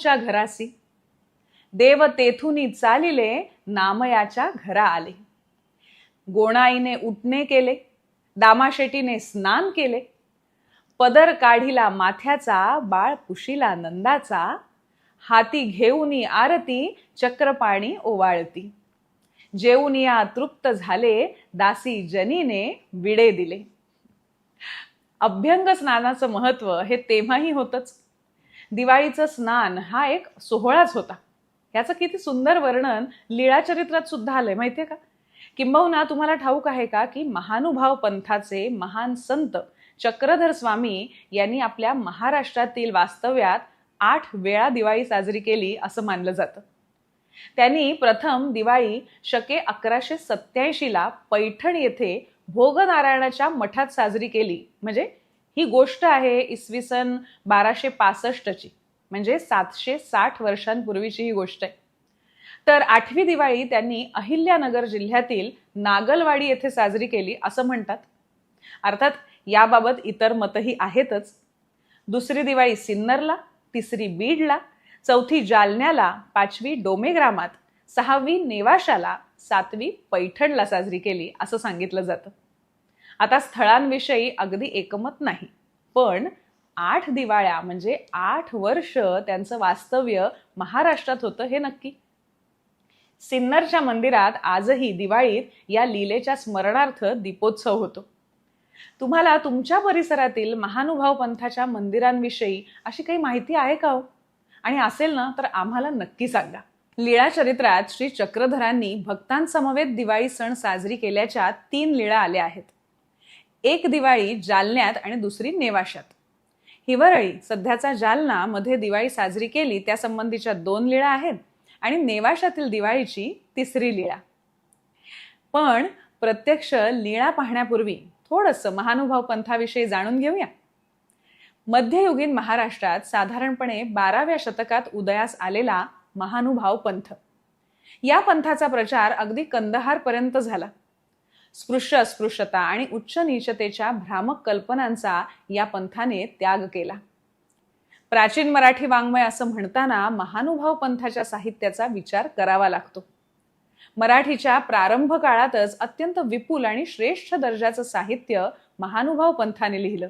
च्या घरासी देव तेथुनी चालिले नामयाच्या घरा आले. गोणाईने उठणे केले दामाशेटीने स्नान केले. पदर काढिला माथ्याचा बाळ पुशिला नंदाचा. हाती घेऊनी आरती चक्रपाणी ओवाळती. जेऊन या तृप्त झाले दासी जनीने विडे दिले. अभ्यंग स्नानाचं महत्त्व हे तेव्हाही होतच. दिवाळीचं स्नान हा एक सोहळाच होता. याचं किती सुंदर वर्णन लीळाचरित्रात सुद्धा आलंय माहितीये का? किंबहुना तुम्हाला ठाऊक आहे का की महानुभाव पंथाचे महान संत चक्रधर स्वामी यांनी आपल्या महाराष्ट्रातील वास्तव्यात आठ वेळा दिवाळी साजरी केली असं मानलं जातं. त्यांनी प्रथम दिवाळी शके अकराशे सत्याऐंशीला पैठण येथे भोगनारायणाच्या मठात साजरी केली. म्हणजे ही गोष्ट आहे इसवी सन बाराशे पासष्टची. म्हणजे सातशे साठ वर्षांपूर्वीची ही गोष्ट आहे. तर आठवी दिवाळी त्यांनी अहिल्यानगर जिल्ह्यातील नागलवाडी येथे साजरी केली असं म्हणतात. अर्थात याबाबत इतर मतही आहेतच. दुसरी दिवाळी सिन्नरला तिसरी बीडला चौथी जालन्याला पाचवी डोमेग्रामात सहावी नेवाशाला सातवी पैठणला साजरी केली असं सांगितलं जातं. आता स्थळांविषयी अगदी एकमत नाही. पण आठ दिवाळ्या म्हणजे आठ वर्ष त्यांचं वास्तव्य महाराष्ट्रात होतं हे नक्की. सिन्नरच्या मंदिरात आजही दिवाळीत या लीलेच्या स्मरणार्थ दीपोत्सव होतो. तुम्हाला तुमच्या परिसरातील महानुभाव पंथाच्या मंदिरांविषयी अशी काही माहिती आहे का हो? आणि असेल ना तर आम्हाला नक्की सांगा. लीळा चरित्रात श्री चक्रधरांनी भक्तांसमवेत दिवाळी सण साजरी केल्याच्या तीन लीळा आल्या आहेत. एक दिवाळी जालन्यात आणि दुसरी नेवाशात हिवरळी सध्याचा जालना मध्ये दिवाळी साजरी केली त्या संबंधीच्या दोन लीळा आहेत आणि नेवाशातील दिवाळीची तिसरी लीळा. पण प्रत्यक्ष लीळा पाहण्यापूर्वी थोडंसं महानुभाव पंथाविषयी जाणून घेऊया. मध्ययुगीन महाराष्ट्रात साधारणपणे बाराव्या शतकात उदयास आलेला महानुभाव पंथ. या पंथाचा प्रचार अगदी कंदहारपर्यंत झाला. स्पृश्य अस्पृश्यता आणि उच्च नीचतेच्या भ्रामक कल्पनांचा या पंथाने त्याग केला. प्राचीन मराठी वाङ्मय असं म्हणताना महानुभाव पंथाच्या साहित्याचा विचार करावा लागतो. मराठीच्या प्रारंभ काळातच अत्यंत विपुल आणि श्रेष्ठ दर्जाचं साहित्य महानुभाव पंथाने लिहिलं.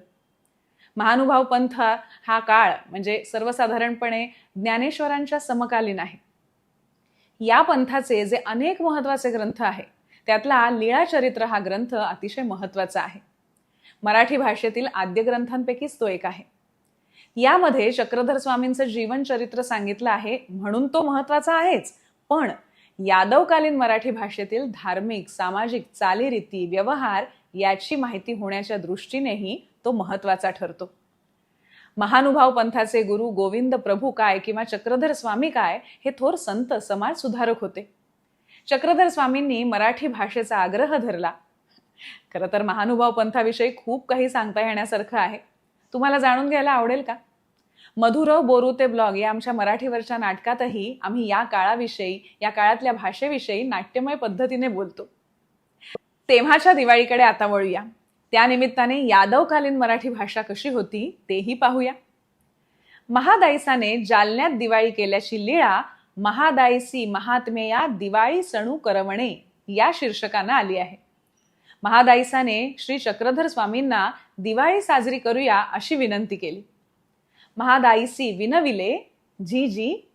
महानुभाव पंथ हा काळ म्हणजे सर्वसाधारणपणे ज्ञानेश्वरांच्या समकालीन आहे. या पंथाचे जे अनेक महत्त्वाचे ग्रंथ आहे त्यातला लीळाचरित्र हा ग्रंथ अतिशय महत्त्वाचा आहे. मराठी भाषेतील आद्य ग्रंथांपैकीच तो एक आहे. यामध्ये चक्रधर स्वामींचं जीवन चरित्र सांगितलं आहे म्हणून तो महत्त्वाचा आहेच. पण यादवकालीन मराठी भाषेतील धार्मिक सामाजिक चालीरीती व्यवहार याची माहिती होण्याच्या दृष्टीनेही तो महत्त्वाचा ठरतो. महानुभाव पंथाचे गुरु गोविंद प्रभू काय किंवा चक्रधर स्वामी काय हे थोर संत समाज सुधारक होते. चक्रधर स्वामींनी मराठी भाषेचा आग्रह धरला. खरं तर महानुभाव पंथाविषयी खूप काही सांगता येण्यासारखं आहे. तुम्हाला जाणून घ्यायला आवडेल का? मधुरव बोरू ते ब्लॉग या आमच्या मराठीवरच्या नाटकातही आम्ही या काळाविषयी या काळातल्या भाषेविषयी नाट्यमय पद्धतीने बोलतो. तेव्हाच्या दिवाळीकडे आता वळूया. त्यानिमित्ताने यादवकालीन मराठी भाषा कशी होती तेही पाहूया. महादायसाने जालन्यात दिवाळी केल्याची लीळा महादायसी महात्मेया दिवाळी सणू करवणे या शीर्षकानं आली आहे. महादायसाने श्री चक्रधर स्वामींना दिवाळी साजरी करूया अशी विनंती केली. महादायसी विनविले जी जी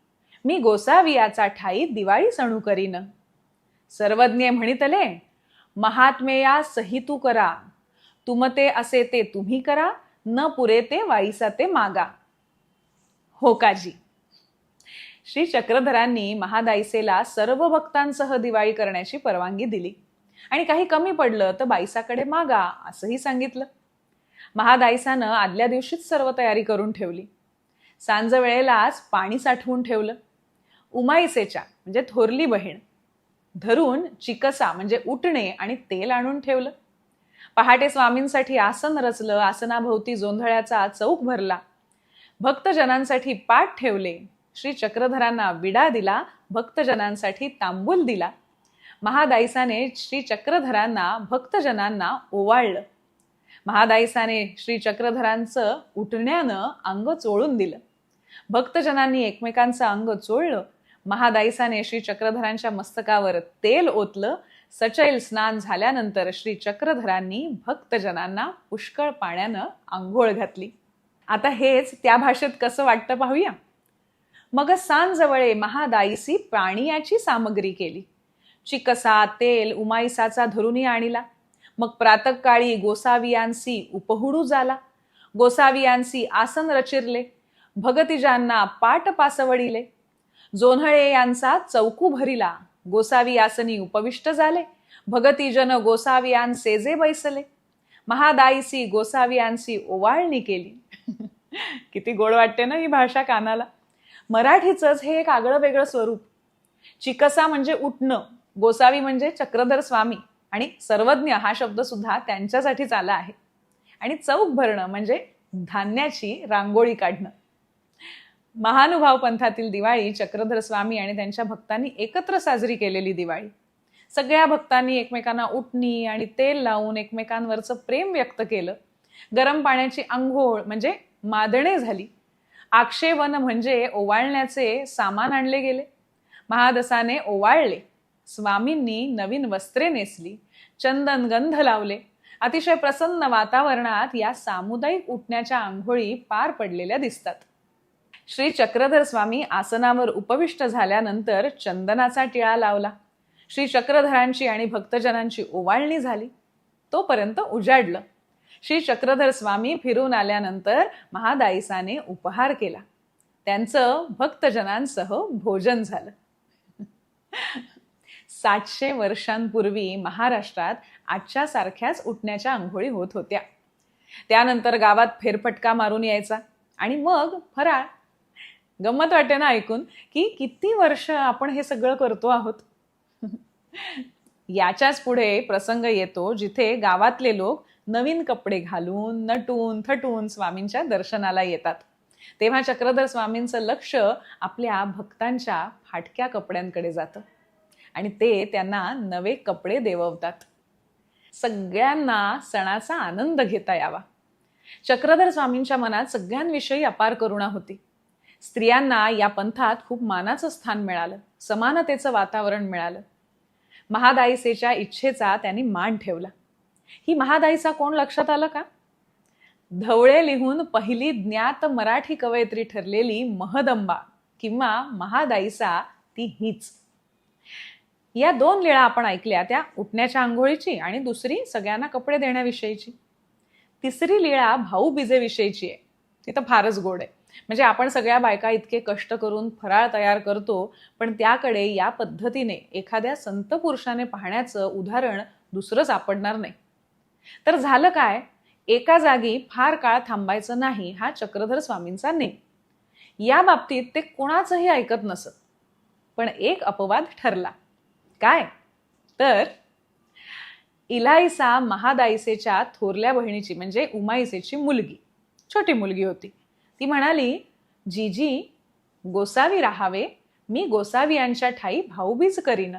मी गोसावियाचा ठाई दिवाळी सणू करीन. सर्वज्ञ म्हणितले महात्मेया सहितू करा. तुमते असे ते तुम्ही करा न पुरे ते वाईसा ते मागा. हो काजी. श्री चक्रधरांनी महादायसेला सर्व भक्तांसह दिवाळी करण्याची परवानगी दिली. आणि काही कमी पडलं तर बाईसाकडे मागा असंही सांगितलं. महादायसानं आदल्या दिवशीच सर्व तयारी करून ठेवली. सांज वेळेलाच पाणी साठवून ठेवलं. उमाईसेच्या म्हणजे थोरली बहीण धरून चिकसा म्हणजे उठणे आणि तेल आणून ठेवलं. पहाटे स्वामींसाठी आसन रचलं आसनाभोवती जोंधळ्याचा चौक भरला. भक्तजनांसाठी पाठ ठेवले. श्री चक्रधरांना विडा दिला भक्तजनांसाठी तांबूल दिला. महादायसाने श्री चक्रधरांना भक्तजनांना ओवाळलं. महादायसाने श्री चक्रधरांचं उठण्यानं अंग चोळून दिलं. भक्तजनांनी एकमेकांचं अंग चोळलं. महादाईसाने श्री चक्रधरांच्या मस्तकावर तेल ओतलं. सचैल स्नान झाल्यानंतर श्री चक्रधरांनी भक्तजनांना पुष्कळ पाण्यानं आंघोळ घातली. आता हेच त्या भाषेत कसं वाटतं पाहूया. मग सांजवळे महादाईसी प्राणियाची सामग्री केली. चिकसा तेल उमाईसाचा धरुनी आणिला. मग प्रातकाळी गोसावियांसी उपहुडू झाला गोसावियांसी आसन रचिरले. भगतिजांना पाट पासवडिले. जोन्हळे यांचा चौकू भरिला. गोसावी आसनी उपविष्ट झाले. भगतीजन गोसावियान सेजे बैसले. महादाईसी गोसावियांसी ओवाळणी केली. किती गोड वाटते ना ही भाषा कानाला. मराठीचंच हे एक आगळं वेगळं स्वरूप. चिकसा म्हणजे उठणं गोसावी म्हणजे चक्रधर स्वामी आणि सर्वज्ञ हा शब्द सुद्धा त्यांच्यासाठीच आला आहे. आणि चौक भरणं म्हणजे धान्याची रांगोळी काढणं. महानुभाव पंथातील दिवाळी चक्रधर स्वामी आणि त्यांच्या भक्तांनी एकत्र साजरी केलेली दिवाळी. सगळ्या भक्तांनी एकमेकांना उठणी आणि तेल लावून एकमेकांवरचं प्रेम व्यक्त केलं. गरम पाण्याची आंघोळ म्हणजे मादणे झाली. आक्षेवन म्हणजे ओवाळण्याचे सामान आणले गेले. महादसाने ओवाळले. स्वामींनी नवीन वस्त्रे नेसली. चंदन गंध लावले. अतिशय प्रसन्न वातावरणात या सामुदायिक उठण्याच्या आंघोळी पार पडलेल्या दिसतात. श्री चक्रधर स्वामी आसनावर उपविष्ट झाल्यानंतर चंदनाचा टिळा लावला. श्री चक्रधरांची आणि भक्तजनांची ओवाळणी झाली. तोपर्यंत उजाडलं. श्री चक्रधर स्वामी फिरून आल्यानंतर महादाईसाने उपहार केला. त्यांचं भक्तजनांसह भोजन झालं. सातशे वर्षांपूर्वी महाराष्ट्रात आजच्या सारख्याच उठण्याच्या आंघोळी होत होत्या. त्यानंतर गावात फेरफटका मारून यायचा आणि मग फराळ. गंमत वाटे ना ऐकून की किती वर्ष आपण हे सगळं करतो आहोत? याच्याच पुढे प्रसंग येतो जिथे गावातले लोक नवीन कपडे घालून नटून थटून स्वामींच्या दर्शनाला येतात. तेव्हा चक्रधर स्वामींचं लक्ष आपल्या भक्तांच्या फाटक्या कपड्यांकडे जातं. आणि ते त्यांना नवे कपडे देववतात. सगळ्यांना सणाचा आनंद घेता यावा. चक्रधर स्वामींच्या मनात सगळ्यांविषयी अपार करुणा होती. स्त्रियांना या पंथात खूप मानाचं स्थान मिळालं. समानतेचं वातावरण मिळालं. महादाईसेच्या इच्छेचा त्यांनी मान ठेवला. ही महादाईचा कोण लक्षात आलं का? धवळे लिहून पहिली ज्ञात मराठी कवयित्री ठरलेली महदंबा किंवा महादाईसा ती हीच. या दोन लीळा आपण ऐकल्या त्या उठण्याच्या आंघोळीची आणि दुसरी सगळ्यांना कपडे देण्याविषयीची. तिसरी लीळा भाऊ बिजेविषयीची आहे. ती तर फारच गोड आहे. म्हणजे आपण सगळ्या बायका इतके कष्ट करून फराळ तयार करतो पण त्याकडे या पद्धतीने एखाद्या संत पुरुषाने पाहण्याचं उदाहरण दुसरं सापडणार नाही. तर झालं काय? एका जागी फार काळ थांबायचं नाही हा चक्रधर स्वामींचा नेम. या बाबतीत ते कोणाचंही ऐकत नसत. पण एक अपवाद ठरला. काय? तर इलाईसा महादाईसेच्या थोरल्या बहिणीची म्हणजे उमाईसेची मुलगी छोटी मुलगी होती. ती म्हणाली जीजी गोसावी राहावे. मी गोसावी यांच्या ठाई भाऊबीज करीन.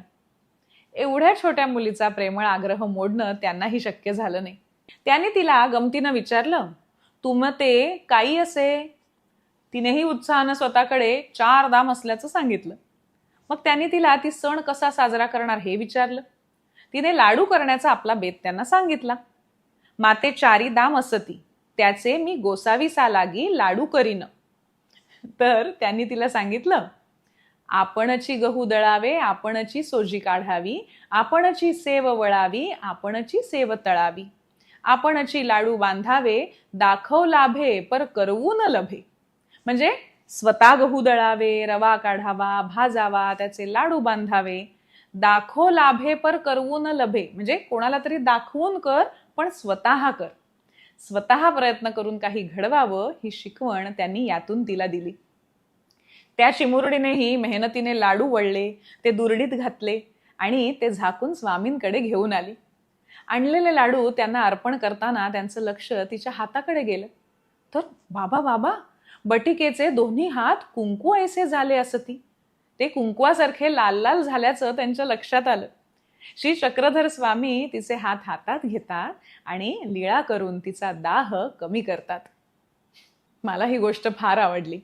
एवढ्या छोट्या मुलीचा प्रेमळ आग्रह मोडणं त्यांनाही शक्य झालं नाही. त्याने तिला गमतीनं विचारलं तुम ते काही असे? तिनेही उत्साहानं स्वतःकडे चार दाम असल्याचं सांगितलं. मग त्यांनी तिला ती सण कसा साजरा करणार हे विचारलं. तिने लाडू करण्याचा आपला बेत त्यांना सांगितला. माते चारी दाम असती त्याचे मी गोसावी सालागी लाडू करीन. तर त्यांनी तिला सांगितलं आपणची गहू दळावे आपणची सोजी काढावी आपणची सेव वळावी आपणची सेव तळावी. आपणची लाडू बांधावे दाखव लाभे पर करवू न लभे. म्हणजे स्वतः गहू दळावे रवा काढावा भाजावा त्याचे लाडू बांधावे. दाखव लाभे पर करवू न लभे. म्हणजे कोणाला तरी दाखवून कर पण स्वतः कर. स्वतः प्रयत्न करून काही घडवावं ही शिकवण त्यांनी यातून तिला दिली. त्या चिमुरडीनेही मेहनतीने लाडू वळले ते दुरडीत घातले आणि ते झाकून स्वामींकडे घेऊन आली. आणलेले लाडू त्यांना अर्पण करताना त्यांचं लक्ष तिच्या हाताकडे गेलं. तर बाबा बाबा बटिकेचे दोन्ही हात कुंकू ऐसे झाले असं ती ते कुंकवासारखे लाल लाल झाल्याचं त्यांच्या लक्षात आलं. श्री चक्रधर स्वामी तिचे हात हातात घेतात आणि लीळा करून तिचा दाह कमी करतात. मला ही गोष्ट फार आवडली.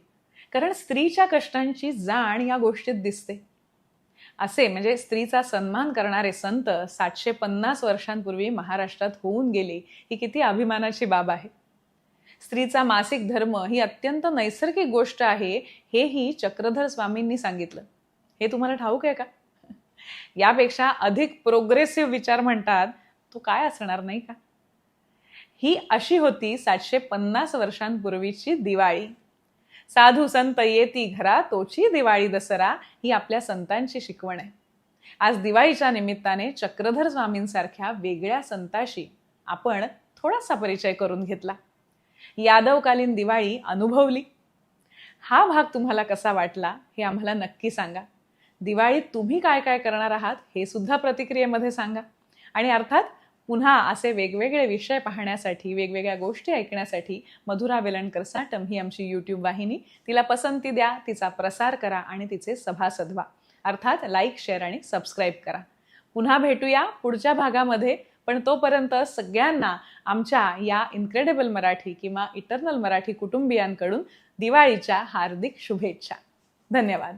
कारण स्त्रीच्या कष्टांची जाण या गोष्टीत दिसते. असे म्हणजे स्त्रीचा सन्मान करणारे संत सातशे पन्नास वर्षांपूर्वी महाराष्ट्रात होऊन गेले ही किती अभिमानाची बाब आहे. स्त्रीचा मासिक धर्म ही अत्यंत नैसर्गिक गोष्ट आहे हेही चक्रधर स्वामींनी सांगितलं. हे तुम्हाला ठाऊक आहे का? यापेक्षा अधिक प्रोग्रेसिव्ह विचार म्हणतात तो काय असणार नाही का? ही अशी होती सातशे पन्नास वर्षांपूर्वीची दिवाळी. साधू संत येती घरा तोची दिवाळी दसरा ही आपल्या संतांची शिकवण आहे. आज दिवाळीच्या निमित्ताने चक्रधर स्वामींसारख्या वेगळ्या संताशी आपण थोडासा परिचय करून घेतला. यादवकालीन दिवाळी अनुभवली. हा भाग तुम्हाला कसा वाटला हे आम्हाला नक्की सांगा. दिवाळीत तुम्ही काय काय करणार आहात हे सुद्धा प्रतिक्रियेमध्ये सांगा. आणि अर्थात पुन्हा असे वेगवेगळे विषय पाहण्यासाठी वेगवेगळ्या गोष्टी ऐकण्यासाठी मधुरा वेलणकर साटम ही आमची यूट्यूब वाहिनी. तिला पसंती द्या तिचा प्रसार करा आणि तिचे सभासद व्हा अर्थात लाईक शेअर आणि सबस्क्राईब करा. पुन्हा भेटूया पुढच्या भागामध्ये पण तोपर्यंत सगळ्यांना आमच्या या इन्क्रेडिबल मराठी किंवा इटर्नल मराठी कुटुंबियांकडून दिवाळीच्या हार्दिक शुभेच्छा. धन्यवाद.